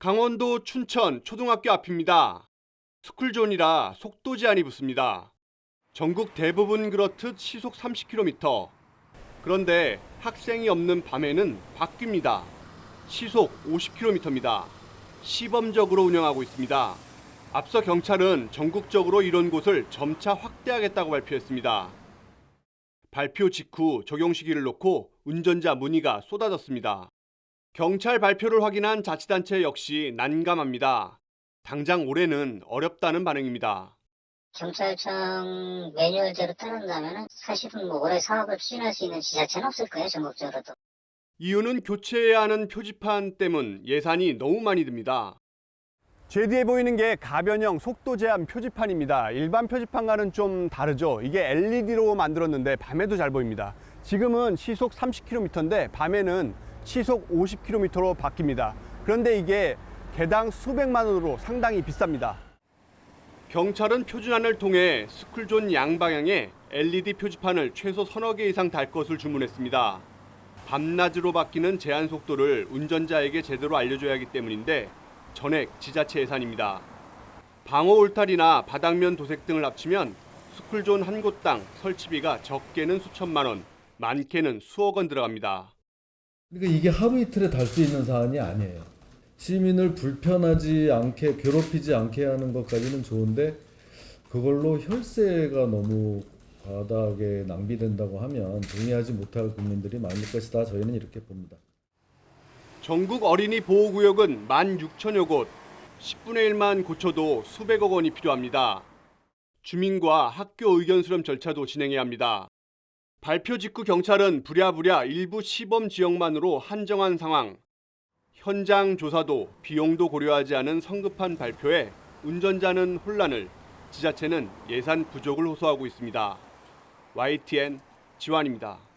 강원도 춘천 초등학교 앞입니다. 스쿨존이라 속도 제한이 붙습니다. 전국 대부분 그렇듯 시속 30km. 그런데 학생이 없는 밤에는 바뀝니다. 시속 50km입니다. 시범적으로 운영하고 있습니다. 앞서 경찰은 전국적으로 이런 곳을 점차 확대하겠다고 발표했습니다. 발표 직후 적용 시기를 놓고 운전자 문의가 쏟아졌습니다. 경찰 발표를 확인한 자치단체 역시 난감합니다. 당장 올해는 어렵다는 반응입니다. 경찰청 매뉴얼대로 따른다면 사실은 뭐 올해 사업을 추진할 수 있는 지자체는 없을 거예요, 전국적으로도. 이유는 교체해야 하는 표지판 때문 예산이 너무 많이 듭니다. 제 뒤에 보이는 게 가변형 속도 제한 표지판입니다. 일반 표지판과는 좀 다르죠. 이게 LED로 만들었는데 밤에도 잘 보입니다. 지금은 시속 30km인데 밤에는 시속 50km로 바뀝니다. 그런데 이게 개당 수백만 원으로 상당히 비쌉니다. 경찰은 표준안을 통해 스쿨존 양방향에 LED 표지판을 최소 서너 개 이상 달 것을 주문했습니다. 밤낮으로 바뀌는 제한 속도를 운전자에게 제대로 알려줘야 하기 때문인데 전액 지자체 예산입니다. 방어 울타리나 바닥면 도색 등을 합치면 스쿨존 한 곳당 설치비가 적게는 수천만 원, 많게는 수억 원 들어갑니다. 그러니까 이게 하루 이틀에 달 수 있는 사안이 아니에요. 시민을 불편하지 않게 괴롭히지 않게 하는 것까지는 좋은데 그걸로 혈세가 너무 바닥에 낭비된다고 하면 동의하지 못할 국민들이 많을 것이다. 저희는 이렇게 봅니다. 전국 어린이 보호구역은 16,000여 곳, 10분의 1만 고쳐도 수백억 원이 필요합니다. 주민과 학교 의견 수렴 절차도 진행해야 합니다. 발표 직후 경찰은 부랴부랴 일부 시범 지역만으로 한정한 상황. 현장 조사도 비용도 고려하지 않은 성급한 발표에 운전자는 혼란을, 지자체는 예산 부족을 호소하고 있습니다. YTN 지환입니다.